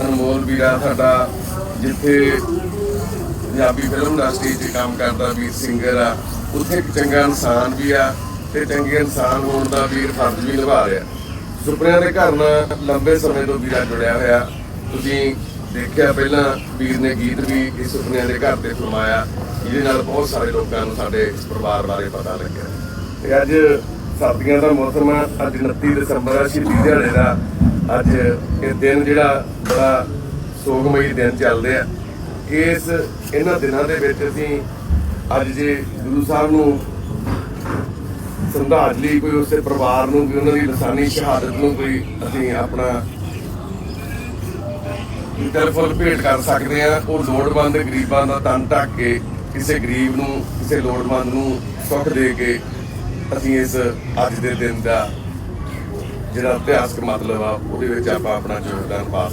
ਅਨਮੋਲ ਵੀਰਾ ਸਾਡਾ, ਜਿੱਥੇ Punjabi film industry 'ਚ ਕੰਮ ਕਰਦਾ ਵੀਰ ਸਿੰਗਰ ਆ। ਉੱਥੇ ਇੱਕ ਚੰਗਾ ਇਨਸਾਨ ਵੀ ਆ ਤੇ ਚੰਗੇ ਇਨਸਾਨ ਹੋਣ ਦਾ ਵੀਰ ਫਰਜ਼ ਵੀ ਨਿਭਾ ਰਿਹਾ। ਸੁਪਨਿਆਂ ਦੇ ਘਰ ਨਾਲ ਲੰਬੇ ਸਮੇਂ ਤੋਂ ਵੀਰਾ ਜੁੜਿਆ ਹੋਇਆ। ਤੁਸੀਂ ਦੇਖਿਆ ਪਹਿਲਾਂ ਵੀਰ ਨੇ ਗੀਤ ਵੀ ਇਸ ਸੁਪਨਿਆਂ ਦੇ ਘਰ ਤੇ ਫਰਮਾਇਆ, ਜਿਹਦੇ ਨਾਲ ਬਹੁਤ ਸਾਰੇ ਲੋਕਾਂ ਨੂੰ ਸਾਡੇ ਇਸ ਪਰਿਵਾਰ ਬਾਰੇ ਪਤਾ ਲੱਗਿਆ। ਤੇ ਅੱਜ ਸਰਦੀਆਂ ਦਾ ਮੌਸਮ ਆ, ਅੱਜ 29 ਦਸੰਬਰ ਆ, ਸ਼ਹੀਦੀ ਦਿਹਾੜੇ ਦਾ। ਅੱਜ ਇਹ ਦਿਨ ਜਿਹੜਾ ਬੜਾ ਸੋਗਮਈ ਦਿਨ ਚੱਲ ਰਿਹਾ ਇਸ ਇਹਨਾਂ ਦਿਨਾਂ ਦੇ ਵਿੱਚ ਅਸੀਂ ਅੱਜ ਜੇ ਗੁਰੂ ਸਾਹਿਬ ਨੂੰ ਸੰਧਾਜ ਕੋਈ ਉਸੇ ਪਰਿਵਾਰ ਨੂੰ ਵੀ ਉਹਨਾਂ ਦੀ ਲਸਾਨੀ ਸ਼ਹਾਦਤ ਨੂੰ ਕੋਈ ਅਸੀਂ ਆਪਣਾ ਤਰਫਲ ਭੇਟ ਕਰ ਸਕਦੇ ਆ, ਉਹ ਲੋੜਵੰਦ ਗਰੀਬਾਂ ਦਾ ਤਨ ਢੱਕ ਕੇ ਕਿਸੇ ਗਰੀਬ ਨੂੰ, ਕਿਸੇ ਲੋੜਵੰਦ ਨੂੰ ਸੁੱਖ ਦੇ ਕੇ ਅਸੀਂ ਇਸ ਅੱਜ ਦੇ ਦਿਨ ਦਾ ਜਿਹੜਾ ਇਤਿਹਾਸਕ ਮਤਲਬ ਆ ਉਹਦੇ ਵਿੱਚ ਆਪਾਂ ਆਪਣਾ ਯੋਗਦਾਨ ਪਾ